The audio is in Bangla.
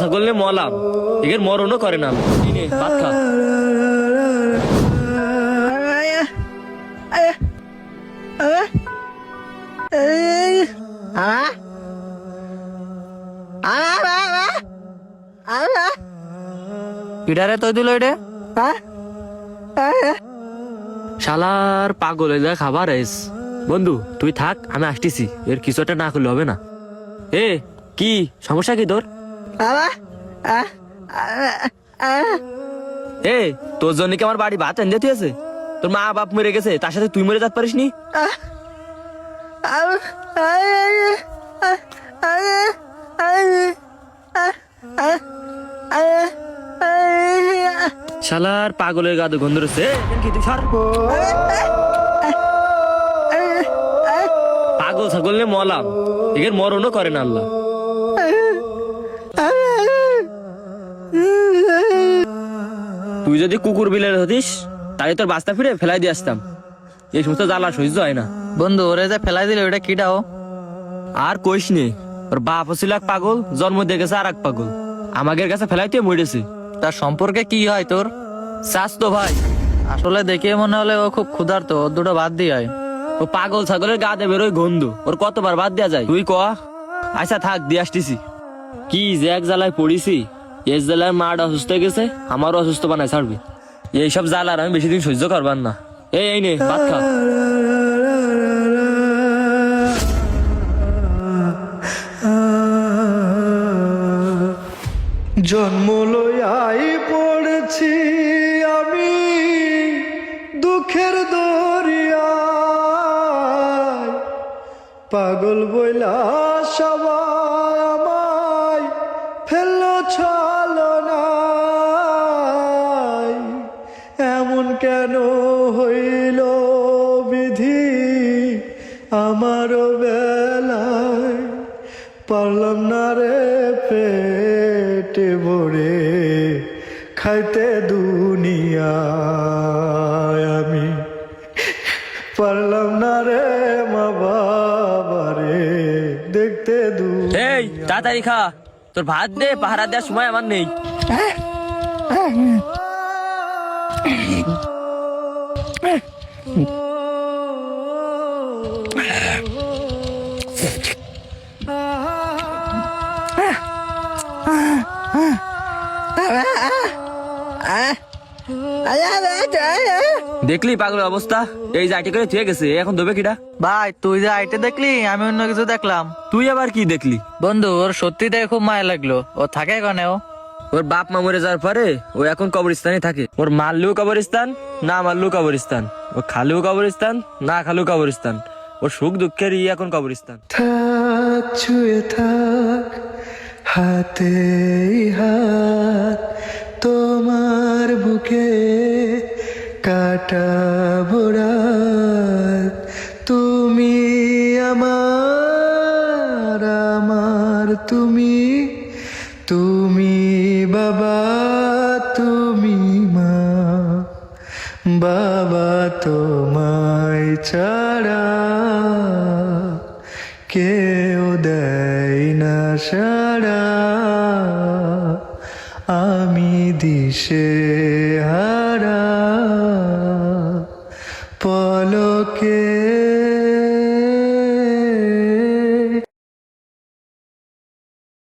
ছাগল মলাম। এদের মরণও করে না। খা। কিডারে দিল এটা শালার পাগল হয়ে যায় খাবার এস বন্ধু তুই থাক আমি আসতেছি। এর কিছু একটা না করলে হবে না। এ কি? সমস্যা কি তোর? এ তোর জন্য কি আমার বাড়ি ভাত এনে আছে তোর মা বাপ মরে গেছে তার সাথে তুই মরে যেতে পারিস নি শালার পাগলের গাদে গন্ধ রয়েছে পাগল ছাগল নিয়ে মলাম এদের মরণও করে না আল্লাহ তুই যদি কুকুর বিলের হতিস তাহলে তোর বাস্তা ফিরে ফেলাই দিয়ে আসতাম। এই সমস্ত জ্বালা সহ্য হয় না। বন্ধু ওরে যে ফেলাই দিলে ওটা কিডাও আর কইস নে ওর বাপ ছিল এক পাগল জন্ম দিয়ে গেছে আর এক পাগল। আমাদের কাছে ফেলাইতে মরেছে। তার সম্পর্কে কি হয় তোর? চাস তো ভাই। আসলে দেখে মনে হলে ও খুব ক্ষুধার্ত ওর দুটো বাদ দিয়ে হয় ও পাগল ছাগলের গা দেবে ওই গন্ধ ওর কতবার বাদ দেওয়া যায়? তুই ক। আচ্ছা থাক দিয়ে আসতেছি। কি যে এক জ্বালায় পড়িছি। এই জ্বালায় মাটা অসুস্থ হয়ে গেছে আমারও অসুস্থ বানায় ছাড়বি। এইসব জ্বালার আমি বেশি দিন সহ্য করবার না। এই এই নে ভাত খা। জন্ম লইয়াই পড়েছি আমি দুঃখের দরিয়ায়। পাগল বইলা সবাই আমায় ফেলল ছলনায় আমারও বেলায় পারলাম না রে পেটে ভরে খাইতে দুনিয়া আমি। পারলাম না রে মা বাবা রে দেখতে দু এই তাড়াতাড়ি খা। তোর ভাত দে পাহারা দেওয়ার সময় আমার নেই। দেখলি পাগলের অবস্থা? এই জাটি করে থুয়ে গেছে এখন দেবে কিটা ভাই তুই যে আইটে দেখলি আমি অন্য কিছু দেখলাম। তুই আবার কি দেখলি? বন্ধু ওর সত্যি দেখে খুব মায়া লাগল। ও থাকে কনে ও? ওর বাপ মা মরে যাওয়ার পরে ও এখন কবরস্থানে থাকে। ওর মারলেও কবরস্থান না মারলেও কবরস্থান। ও খালেও কবরস্থান না খালেও কবরস্থান। ওর সুখ দুঃখের ই এখন কবরস্থান। থাক ছুঁয়ে থাক। হাতে হাত তোমার বুকে কাটা বোড়াত তুমি আমার আমার তুমি। তুমি বাবা, তুমি মা। বাবা তোমায় ছাড়া কেউ দেয় না হারা আমি দিশে হারা পলকে